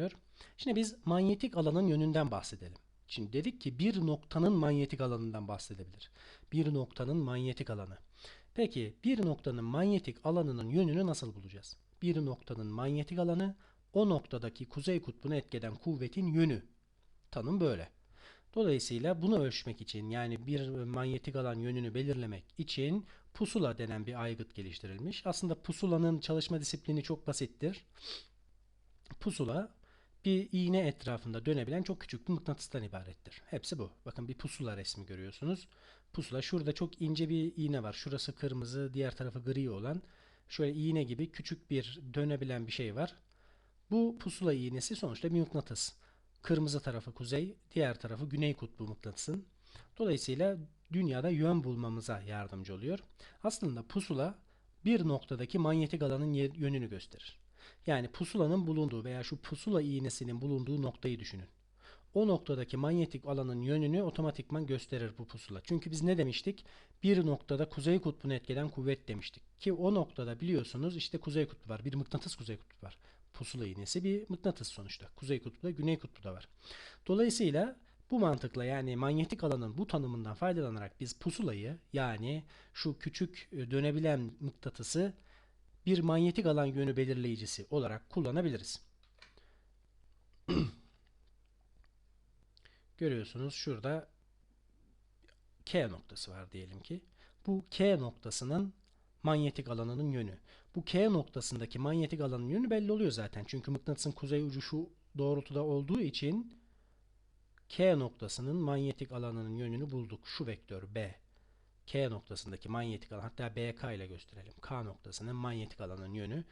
dönüyor. Şimdi biz manyetik alanın yönünden bahsedelim. Şimdi dedik ki bir noktanın manyetik alanından bahsedebilir. Bir noktanın manyetik alanı. Peki bir noktanın manyetik alanının yönünü nasıl bulacağız? Bir noktanın manyetik alanı o noktadaki kuzey kutbunu etkeden kuvvetin yönü. Tanım böyle. Dolayısıyla bunu ölçmek için yani bir manyetik alan yönünü belirlemek için pusula denen bir aygıt geliştirilmiş. Aslında pusulanın çalışma disiplini çok basittir. Pusula bir iğne etrafında dönebilen çok küçük bir mıknatıstan ibarettir. Hepsi bu. Bakın bir pusula resmi görüyorsunuz. Pusula şurada çok ince bir iğne var. Şurası kırmızı, diğer tarafı gri olan şöyle iğne gibi küçük bir dönebilen bir şey var. Bu pusula iğnesi sonuçta bir mıknatıs. Kırmızı tarafı kuzey, diğer tarafı güney kutbu mıknatısın. Dolayısıyla dünyada yön bulmamıza yardımcı oluyor. Aslında pusula bir noktadaki manyetik alanın yönünü gösterir. Yani pusulanın bulunduğu veya şu pusula iğnesinin bulunduğu noktayı düşünün. O noktadaki manyetik alanın yönünü otomatikman gösterir bu pusula. Çünkü biz ne demiştik? Bir noktada kuzey kutbunu etkeden kuvvet demiştik. Ki o noktada biliyorsunuz işte kuzey kutbu var. Bir mıknatıs kuzey kutbu var. Pusula iğnesi bir mıknatıs sonuçta. Kuzey kutbu da güney kutbu da var. Dolayısıyla bu mantıkla yani manyetik alanın bu tanımından faydalanarak biz pusulayı yani şu küçük dönebilen mıknatısı bir manyetik alan yönü belirleyicisi olarak kullanabiliriz. Görüyorsunuz şurada K noktası var diyelim ki. Bu K noktasının manyetik alanının yönü. Bu K noktasındaki manyetik alanın yönü belli oluyor zaten. Çünkü mıknatısın kuzey ucu şu doğrultuda olduğu için K noktasının manyetik alanının yönünü bulduk. Şu vektör B. K noktasındaki manyetik alan hatta BK ile gösterelim. K noktasının manyetik alanın yönü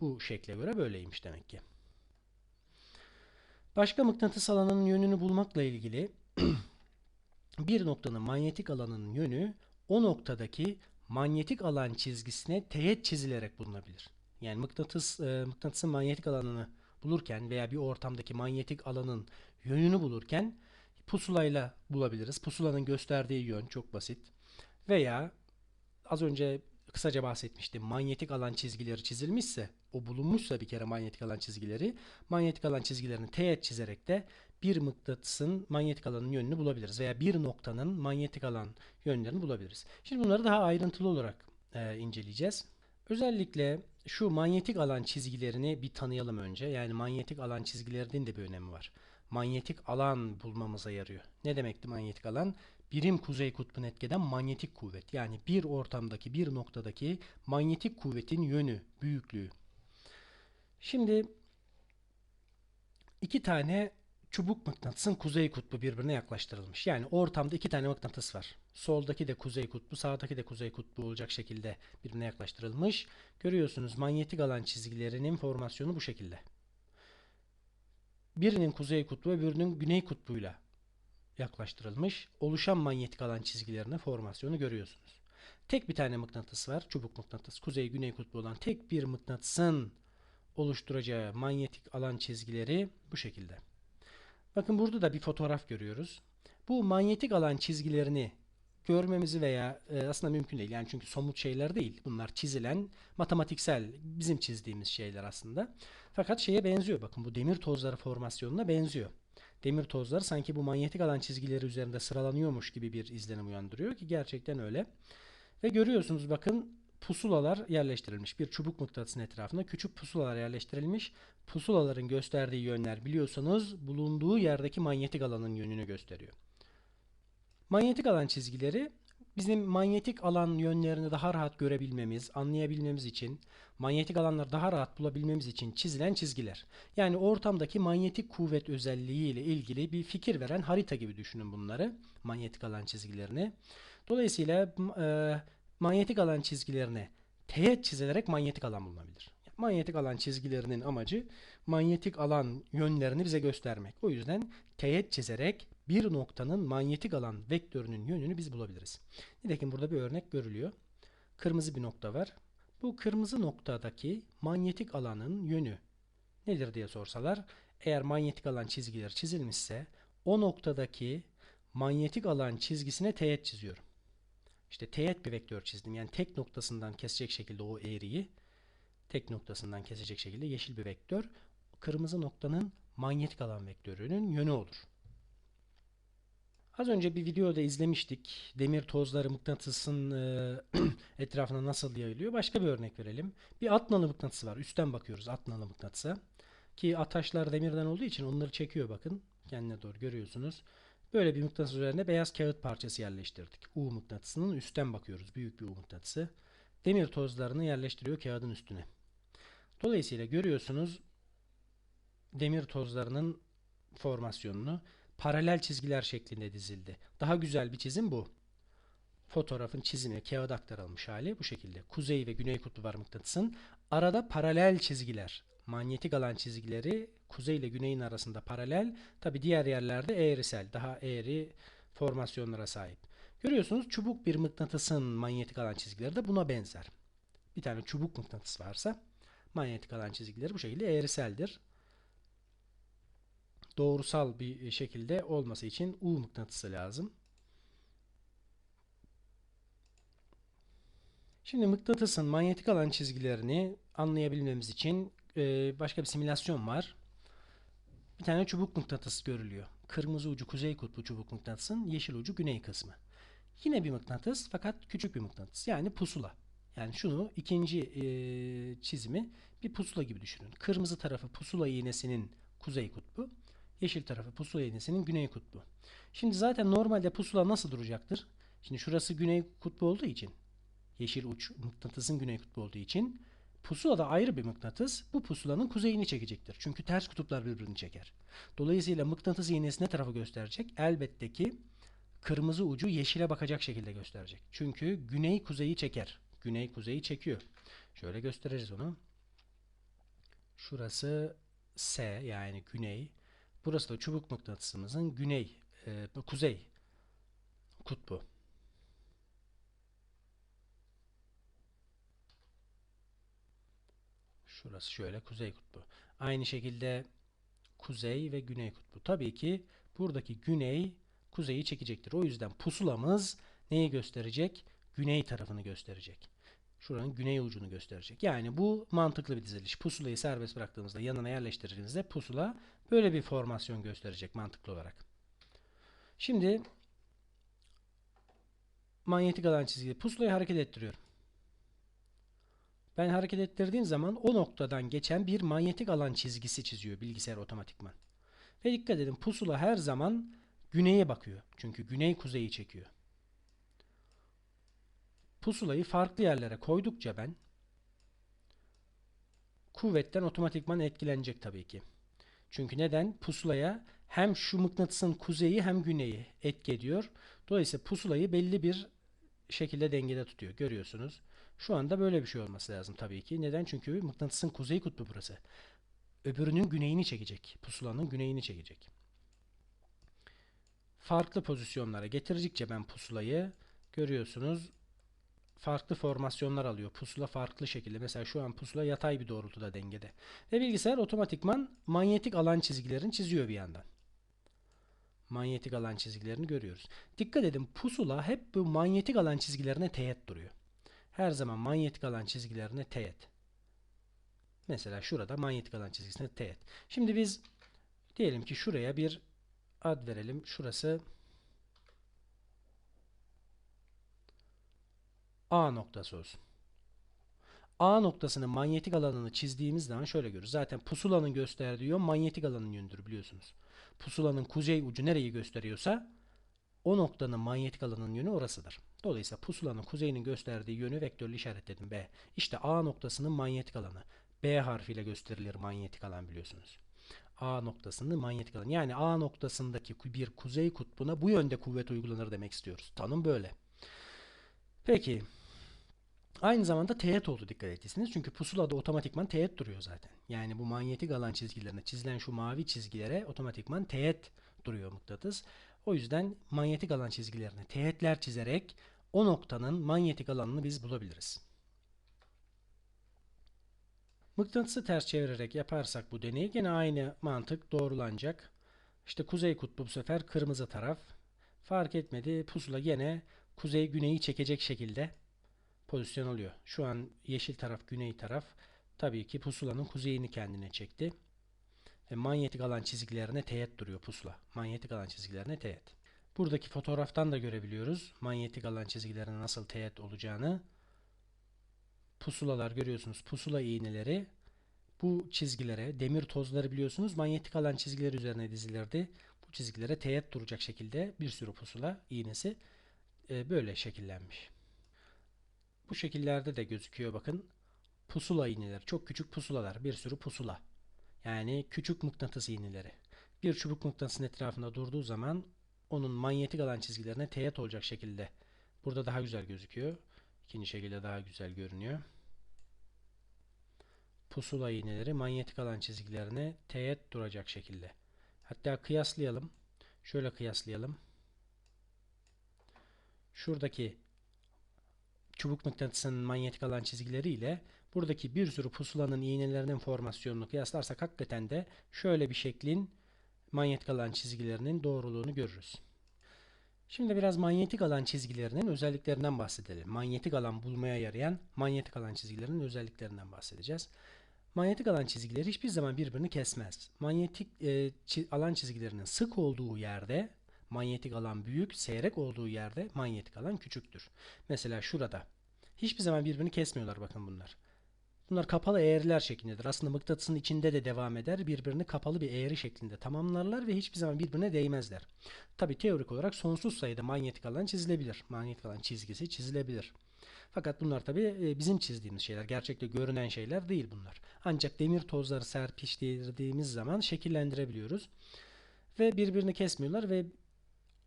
bu, şekle göre böyleymiş demek ki. Başka mıknatıs alanının yönünü bulmakla ilgili bir noktanın manyetik alanının yönü o noktadaki manyetik alan çizgisine teğet çizilerek bulunabilir. Yani mıknatıs e, mıknatısın manyetik alanını bulurken veya bir ortamdaki manyetik alanın yönünü bulurken pusulayla bulabiliriz. Pusulanın gösterdiği yön çok basit. Veya az önce kısaca bahsetmiştim. Manyetik alan çizgileri çizilmişse, o bulunmuşsa bir kere manyetik alan çizgileri, manyetik alan çizgilerini teğet çizerek de bir mıknatısın manyetik alanın yönünü bulabiliriz. Veya bir noktanın manyetik alan yönlerini bulabiliriz. Şimdi bunları daha ayrıntılı olarak e, inceleyeceğiz. Özellikle şu manyetik alan çizgilerini bir tanıyalım önce. Yani manyetik alan çizgilerinin de bir önemi var. Manyetik alan bulmamıza yarıyor. Ne demekti manyetik alan? Birim kuzey kutbunu etkeden manyetik kuvvet. Yani bir ortamdaki, bir noktadaki manyetik kuvvetin yönü, büyüklüğü. Şimdi iki tane çubuk mıknatısın kuzey kutbu birbirine yaklaştırılmış. Yani ortamda iki tane mıknatıs var. Soldaki de kuzey kutbu, sağdaki de kuzey kutbu olacak şekilde birbirine yaklaştırılmış. Görüyorsunuz manyetik alan çizgilerinin formasyonu bu şekilde. Birinin kuzey kutbu ve birinin güney kutbuyla yaklaştırılmış. Oluşan manyetik alan çizgilerinin formasyonu görüyorsunuz. Tek bir tane mıknatıs var. Çubuk mıknatıs. Kuzey güney kutbu olan tek bir mıknatısın oluşturacağı manyetik alan çizgileri bu şekilde. Bakın burada da bir fotoğraf görüyoruz. Bu manyetik alan çizgilerini görmemizi veya e, aslında mümkün değil. Yani çünkü somut şeyler değil. Bunlar çizilen matematiksel bizim çizdiğimiz şeyler aslında. Fakat şeye benziyor. Bakın bu demir tozları formasyonuna benziyor. Demir tozları sanki bu manyetik alan çizgileri üzerinde sıralanıyormuş gibi bir izlenim uyandırıyor ki gerçekten öyle. Ve görüyorsunuz bakın pusulalar yerleştirilmiş. Bir çubuk mıknatısının etrafına küçük pusulalar yerleştirilmiş. Pusulaların gösterdiği yönler biliyorsanız bulunduğu yerdeki manyetik alanın yönünü gösteriyor. Manyetik alan çizgileri bizim manyetik alan yönlerini daha rahat görebilmemiz, anlayabilmemiz için, manyetik alanları daha rahat bulabilmemiz için çizilen çizgiler. Yani ortamdaki manyetik kuvvet özelliği ile ilgili bir fikir veren harita gibi düşünün bunları, manyetik alan çizgilerini. Dolayısıyla e, manyetik alan çizgilerine teğet çizilerek manyetik alan bulunabilir. Manyetik alan çizgilerinin amacı manyetik alan yönlerini bize göstermek. O yüzden teğet çizerek bir noktanın manyetik alan vektörünün yönünü biz bulabiliriz. Nitekim burada bir örnek görülüyor. Kırmızı bir nokta var. Bu kırmızı noktadaki manyetik alanın yönü nedir diye sorsalar, eğer manyetik alan çizgileri çizilmişse o noktadaki manyetik alan çizgisine teğet çiziyorum. İşte teğet bir vektör çizdim. Yani tek noktasından kesecek şekilde o eğriyi tek noktasından kesecek şekilde yeşil bir vektör. kırmızı noktanın manyetik alan vektörünün yönü olur. Az önce bir videoda izlemiştik. Demir tozları mıknatısın e, etrafına nasıl yayılıyor. Başka bir örnek verelim. Bir at nalı mıknatısı var. Üstten bakıyoruz at nalı mıknatısa. Ki ataşlar demirden olduğu için onları çekiyor bakın. Kendine doğru görüyorsunuz. Böyle bir mıknatıs üzerine beyaz kağıt parçası yerleştirdik. U mıknatısının üstten bakıyoruz. Büyük bir U mıknatısı. Demir tozlarını yerleştiriyor kağıdın üstüne. Dolayısıyla görüyorsunuz demir tozlarının formasyonunu paralel çizgiler şeklinde dizildi. Daha güzel bir çizim bu. Fotoğrafın çizimi kağıda aktarılmış hali bu şekilde. Kuzey ve güney kutbu var mıknatısın. Arada paralel çizgiler. Manyetik alan çizgileri kuzey ile güneyin arasında paralel. Tabi diğer yerlerde eğrisel. Daha eğri formasyonlara sahip. Görüyorsunuz çubuk bir mıknatısın manyetik alan çizgileri de buna benzer. Bir tane çubuk mıknatıs varsa manyetik alan çizgileri bu şekilde eğriseldir doğrusal bir şekilde olması için U mıknatısı lazım. Şimdi mıknatısın manyetik alan çizgilerini anlayabilmemiz için e, başka bir simülasyon var. Bir tane çubuk mıknatıs görülüyor. Kırmızı ucu kuzey kutbu çubuk mıknatısın, yeşil ucu güney kısmı. Yine bir mıknatıs fakat küçük bir mıknatıs. Yani pusula. Yani şunu ikinci e, çizimi bir pusula gibi düşünün. Kırmızı tarafı pusula iğnesinin kuzey kutbu. Yeşil tarafı pusula iğnesinin güney kutbu. Şimdi zaten normalde pusula nasıl duracaktır? Şimdi şurası güney kutbu olduğu için yeşil uç mıknatısın güney kutbu olduğu için pusula da ayrı bir mıknatıs bu pusulanın kuzeyini çekecektir. Çünkü ters kutuplar birbirini çeker. Dolayısıyla mıknatıs iğnesi ne tarafı gösterecek? Elbette ki kırmızı ucu yeşile bakacak şekilde gösterecek. Çünkü güney kuzeyi çeker. Güney kuzeyi çekiyor. Şöyle gösteririz onu. Şurası S yani güney. Burası da çubuk mıknatısımızın güney, e, kuzey kutbu. Şurası şöyle kuzey kutbu. Aynı şekilde kuzey ve güney kutbu. Tabii ki buradaki güney kuzeyi çekecektir. O yüzden pusulamız neyi gösterecek? Güney tarafını gösterecek. Şuranın güney ucunu gösterecek. Yani bu mantıklı bir diziliş. Pusulayı serbest bıraktığımızda yanına yerleştirdiğinizde pusula böyle bir formasyon gösterecek mantıklı olarak. Şimdi manyetik alan çizgili pusulayı hareket ettiriyorum. Ben hareket ettirdiğim zaman o noktadan geçen bir manyetik alan çizgisi çiziyor bilgisayar otomatikman. Ve dikkat edin pusula her zaman güneye bakıyor. Çünkü güney kuzeyi çekiyor pusulayı farklı yerlere koydukça ben kuvvetten otomatikman etkilenecek tabii ki. Çünkü neden? Pusulaya hem şu mıknatısın kuzeyi hem güneyi etki ediyor. Dolayısıyla pusulayı belli bir şekilde dengede tutuyor. Görüyorsunuz. Şu anda böyle bir şey olması lazım tabii ki. Neden? Çünkü mıknatısın kuzey kutbu burası. Öbürünün güneyini çekecek. Pusulanın güneyini çekecek. Farklı pozisyonlara getirdikçe ben pusulayı görüyorsunuz farklı formasyonlar alıyor. Pusula farklı şekilde. Mesela şu an pusula yatay bir doğrultuda dengede. Ve bilgisayar otomatikman manyetik alan çizgilerini çiziyor bir yandan. Manyetik alan çizgilerini görüyoruz. Dikkat edin pusula hep bu manyetik alan çizgilerine teğet duruyor. Her zaman manyetik alan çizgilerine teğet. Mesela şurada manyetik alan çizgisine teğet. Şimdi biz diyelim ki şuraya bir ad verelim. Şurası A noktası olsun. A noktasının manyetik alanını çizdiğimiz zaman şöyle görürüz. Zaten pusulanın gösterdiği yön manyetik alanın yönüdür biliyorsunuz. Pusulanın kuzey ucu nereyi gösteriyorsa o noktanın manyetik alanının yönü orasıdır. Dolayısıyla pusulanın kuzeyinin gösterdiği yönü vektörlü işaretledim B. İşte A noktasının manyetik alanı. B harfiyle gösterilir manyetik alan biliyorsunuz. A noktasının manyetik alanı. Yani A noktasındaki bir kuzey kutbuna bu yönde kuvvet uygulanır demek istiyoruz. Tanım böyle. Peki Aynı zamanda teğet oldu dikkat ettiyseniz. Çünkü pusulada otomatikman teğet duruyor zaten. Yani bu manyetik alan çizgilerine çizilen şu mavi çizgilere otomatikman teğet duruyor mıknatıs. O yüzden manyetik alan çizgilerine teğetler çizerek o noktanın manyetik alanını biz bulabiliriz. Mıknatısı ters çevirerek yaparsak bu deneyi gene aynı mantık doğrulanacak. İşte kuzey kutbu bu sefer kırmızı taraf. Fark etmedi. Pusula gene kuzey güneyi çekecek şekilde pozisyon alıyor. Şu an yeşil taraf güney taraf tabii ki pusulanın kuzeyini kendine çekti. Ve manyetik alan çizgilerine teğet duruyor pusula. Manyetik alan çizgilerine teğet. Buradaki fotoğraftan da görebiliyoruz manyetik alan çizgilerine nasıl teğet olacağını. Pusulalar görüyorsunuz. Pusula iğneleri bu çizgilere, demir tozları biliyorsunuz manyetik alan çizgileri üzerine dizilirdi. Bu çizgilere teğet duracak şekilde bir sürü pusula iğnesi e, böyle şekillenmiş. Bu şekillerde de gözüküyor bakın. Pusula iğneleri, çok küçük pusulalar, bir sürü pusula. Yani küçük mıknatıs iğneleri. Bir çubuk mıknatısın etrafında durduğu zaman onun manyetik alan çizgilerine teğet olacak şekilde. Burada daha güzel gözüküyor. İkinci şekilde daha güzel görünüyor. Pusula iğneleri manyetik alan çizgilerine teğet duracak şekilde. Hatta kıyaslayalım. Şöyle kıyaslayalım. Şuradaki çubuk mıknatısının manyetik alan çizgileri ile buradaki bir sürü pusulanın iğnelerinin formasyonunu kıyaslarsak hakikaten de şöyle bir şeklin manyetik alan çizgilerinin doğruluğunu görürüz. Şimdi biraz manyetik alan çizgilerinin özelliklerinden bahsedelim. Manyetik alan bulmaya yarayan manyetik alan çizgilerinin özelliklerinden bahsedeceğiz. Manyetik alan çizgileri hiçbir zaman birbirini kesmez. Manyetik e, çi- alan çizgilerinin sık olduğu yerde manyetik alan büyük, seyrek olduğu yerde manyetik alan küçüktür. Mesela şurada. Hiçbir zaman birbirini kesmiyorlar bakın bunlar. Bunlar kapalı eğriler şeklindedir. Aslında mıknatısın içinde de devam eder. Birbirini kapalı bir eğri şeklinde tamamlarlar ve hiçbir zaman birbirine değmezler. Tabi teorik olarak sonsuz sayıda manyetik alan çizilebilir. Manyetik alan çizgisi çizilebilir. Fakat bunlar tabi bizim çizdiğimiz şeyler. Gerçekte görünen şeyler değil bunlar. Ancak demir tozları serpiştirdiğimiz zaman şekillendirebiliyoruz. Ve birbirini kesmiyorlar ve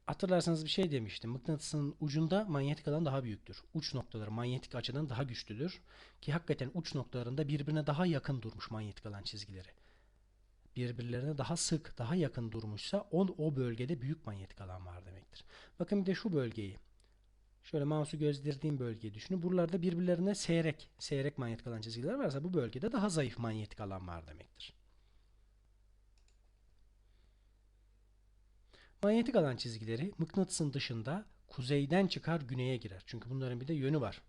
hatırlarsanız bir şey demiştim. Mıknatısın ucunda manyetik alan daha büyüktür. Uç noktaları manyetik açıdan daha güçlüdür. Ki hakikaten uç noktalarında birbirine daha yakın durmuş manyetik alan çizgileri. Birbirlerine daha sık, daha yakın durmuşsa o, o bölgede büyük manyetik alan var demektir. Bakın bir de şu bölgeyi. Şöyle mouse'u gözdirdiğim bölgeyi düşünün. Buralarda birbirlerine seyrek, seyrek manyetik alan çizgiler varsa bu bölgede daha zayıf manyetik alan var demektir. Manyetik alan çizgileri mıknatısın dışında kuzeyden çıkar güneye girer. Çünkü bunların bir de yönü var.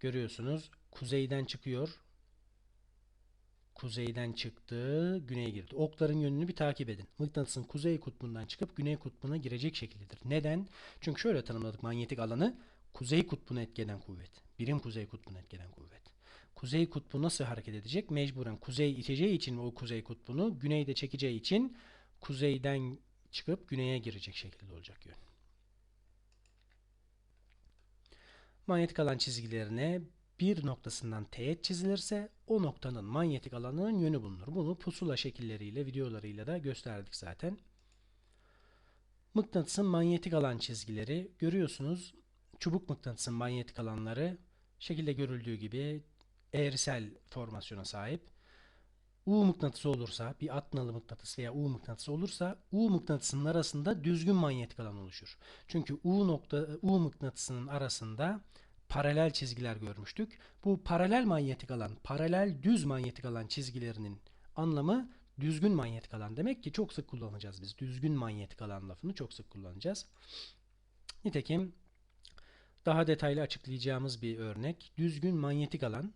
Görüyorsunuz kuzeyden çıkıyor. Kuzeyden çıktı, güneye girdi. Okların yönünü bir takip edin. Mıknatısın kuzey kutbundan çıkıp güney kutbuna girecek şekildedir. Neden? Çünkü şöyle tanımladık manyetik alanı. Kuzey kutbuna etkeden kuvvet. Birim kuzey kutbuna etkeden kuvvet. Kuzey kutbu nasıl hareket edecek? Mecburen kuzey iteceği için o kuzey kutbunu, güneyde çekeceği için kuzeyden çıkıp güneye girecek şekilde olacak yön. Manyetik alan çizgilerine bir noktasından teğet çizilirse o noktanın manyetik alanının yönü bulunur. Bunu pusula şekilleriyle, videolarıyla da gösterdik zaten. Mıknatısın manyetik alan çizgileri görüyorsunuz. Çubuk mıknatısın manyetik alanları şekilde görüldüğü gibi eğrisel formasyona sahip. U mıknatısı olursa, bir at nalı mıknatısı veya U mıknatısı olursa U mıknatısının arasında düzgün manyetik alan oluşur. Çünkü U nokta U mıknatısının arasında paralel çizgiler görmüştük. Bu paralel manyetik alan, paralel düz manyetik alan çizgilerinin anlamı düzgün manyetik alan demek ki çok sık kullanacağız biz. Düzgün manyetik alan lafını çok sık kullanacağız. Nitekim daha detaylı açıklayacağımız bir örnek. Düzgün manyetik alan.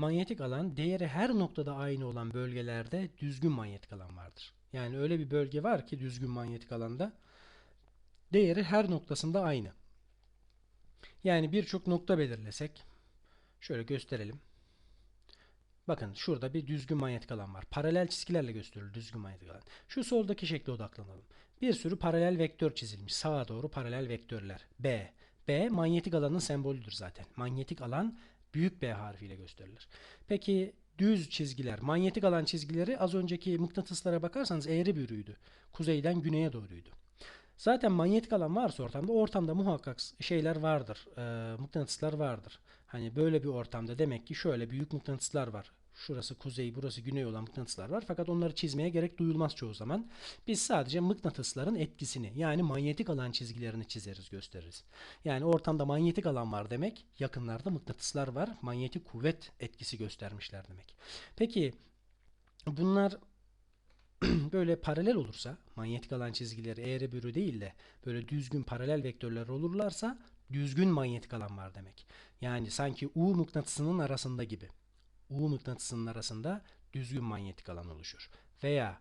Manyetik alan değeri her noktada aynı olan bölgelerde düzgün manyetik alan vardır. Yani öyle bir bölge var ki düzgün manyetik alanda değeri her noktasında aynı. Yani birçok nokta belirlesek şöyle gösterelim. Bakın şurada bir düzgün manyetik alan var. Paralel çizgilerle gösterilir düzgün manyetik alan. Şu soldaki şekle odaklanalım. Bir sürü paralel vektör çizilmiş. Sağa doğru paralel vektörler. B. B manyetik alanın sembolüdür zaten. Manyetik alan büyük B harfiyle gösterilir. Peki düz çizgiler, manyetik alan çizgileri az önceki mıknatıslara bakarsanız eğri büğrüydü. Kuzeyden güneye doğruydu. Zaten manyetik alan varsa ortamda, ortamda muhakkak şeyler vardır, e, mıknatıslar vardır. Hani böyle bir ortamda demek ki şöyle büyük mıknatıslar var. Şurası kuzey, burası güney olan mıknatıslar var. Fakat onları çizmeye gerek duyulmaz çoğu zaman. Biz sadece mıknatısların etkisini yani manyetik alan çizgilerini çizeriz, gösteririz. Yani ortamda manyetik alan var demek, yakınlarda mıknatıslar var. Manyetik kuvvet etkisi göstermişler demek. Peki bunlar böyle paralel olursa, manyetik alan çizgileri eğri büğrü değil de böyle düzgün paralel vektörler olurlarsa düzgün manyetik alan var demek. Yani sanki U mıknatısının arasında gibi. U mıknatısının arasında düzgün manyetik alan oluşur. Veya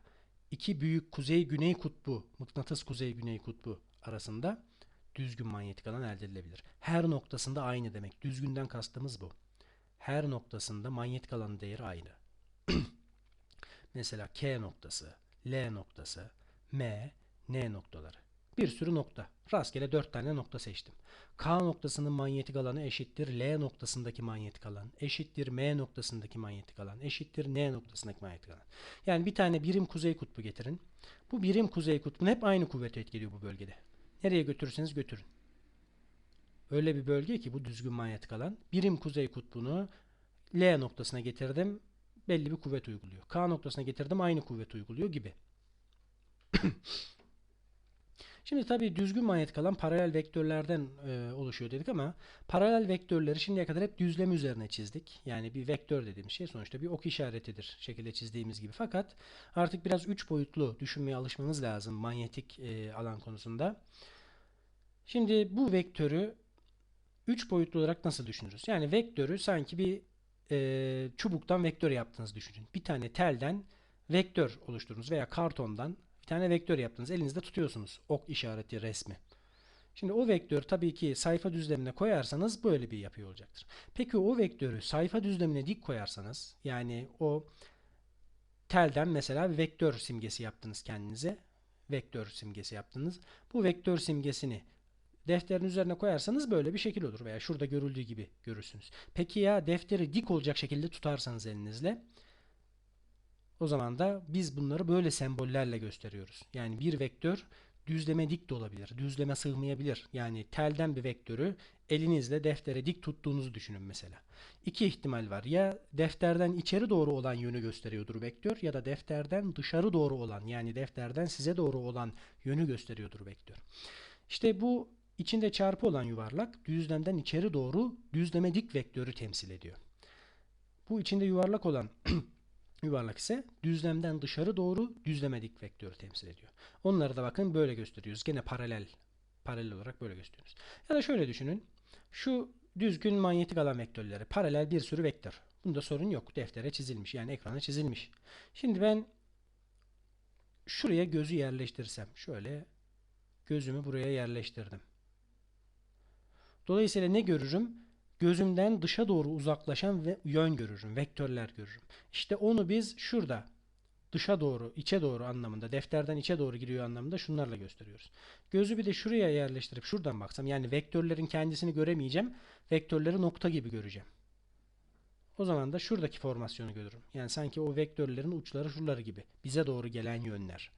iki büyük kuzey-güney kutbu, mıknatıs kuzey-güney kutbu arasında düzgün manyetik alan elde edilebilir. Her noktasında aynı demek. Düzgünden kastımız bu. Her noktasında manyetik alanın değeri aynı. Mesela K noktası, L noktası, M, N noktaları. Bir sürü nokta. Rastgele 4 tane nokta seçtim. K noktasının manyetik alanı eşittir L noktasındaki manyetik alan eşittir M noktasındaki manyetik alan eşittir N noktasındaki manyetik alan. Yani bir tane birim kuzey kutbu getirin. Bu birim kuzey kutbunu hep aynı kuvvet etkiliyor bu bölgede. Nereye götürürseniz götürün. Öyle bir bölge ki bu düzgün manyetik alan. Birim kuzey kutbunu L noktasına getirdim. Belli bir kuvvet uyguluyor. K noktasına getirdim aynı kuvvet uyguluyor gibi. Şimdi tabii düzgün manyetik alan paralel vektörlerden e, oluşuyor dedik ama paralel vektörleri şimdiye kadar hep düzlem üzerine çizdik. Yani bir vektör dediğimiz şey sonuçta bir ok işaretidir şekilde çizdiğimiz gibi. Fakat artık biraz üç boyutlu düşünmeye alışmamız lazım manyetik e, alan konusunda. Şimdi bu vektörü üç boyutlu olarak nasıl düşünürüz? Yani vektörü sanki bir e, çubuktan vektör yaptığınızı düşünün. Bir tane telden vektör oluşturdunuz veya kartondan tane vektör yaptınız. Elinizde tutuyorsunuz ok işareti resmi. Şimdi o vektör tabii ki sayfa düzlemine koyarsanız böyle bir yapı olacaktır. Peki o vektörü sayfa düzlemine dik koyarsanız yani o telden mesela vektör simgesi yaptınız kendinize. Vektör simgesi yaptınız. Bu vektör simgesini defterin üzerine koyarsanız böyle bir şekil olur veya şurada görüldüğü gibi görürsünüz. Peki ya defteri dik olacak şekilde tutarsanız elinizle o zaman da biz bunları böyle sembollerle gösteriyoruz. Yani bir vektör düzleme dik de olabilir. Düzleme sığmayabilir. Yani telden bir vektörü elinizle deftere dik tuttuğunuzu düşünün mesela. İki ihtimal var. Ya defterden içeri doğru olan yönü gösteriyordur vektör ya da defterden dışarı doğru olan yani defterden size doğru olan yönü gösteriyordur vektör. İşte bu içinde çarpı olan yuvarlak düzlemden içeri doğru düzleme dik vektörü temsil ediyor. Bu içinde yuvarlak olan yuvarlak ise düzlemden dışarı doğru düzleme dik vektörü temsil ediyor. Onları da bakın böyle gösteriyoruz. Gene paralel paralel olarak böyle gösteriyoruz. Ya da şöyle düşünün. Şu düzgün manyetik alan vektörleri paralel bir sürü vektör. Bunda sorun yok. Deftere çizilmiş. Yani ekrana çizilmiş. Şimdi ben şuraya gözü yerleştirsem. Şöyle gözümü buraya yerleştirdim. Dolayısıyla ne görürüm? Gözümden dışa doğru uzaklaşan ve yön görürüm. Vektörler görürüm. İşte onu biz şurada dışa doğru, içe doğru anlamında, defterden içe doğru giriyor anlamında şunlarla gösteriyoruz. Gözü bir de şuraya yerleştirip şuradan baksam, yani vektörlerin kendisini göremeyeceğim, vektörleri nokta gibi göreceğim. O zaman da şuradaki formasyonu görürüm. Yani sanki o vektörlerin uçları şuraları gibi, bize doğru gelen yönler.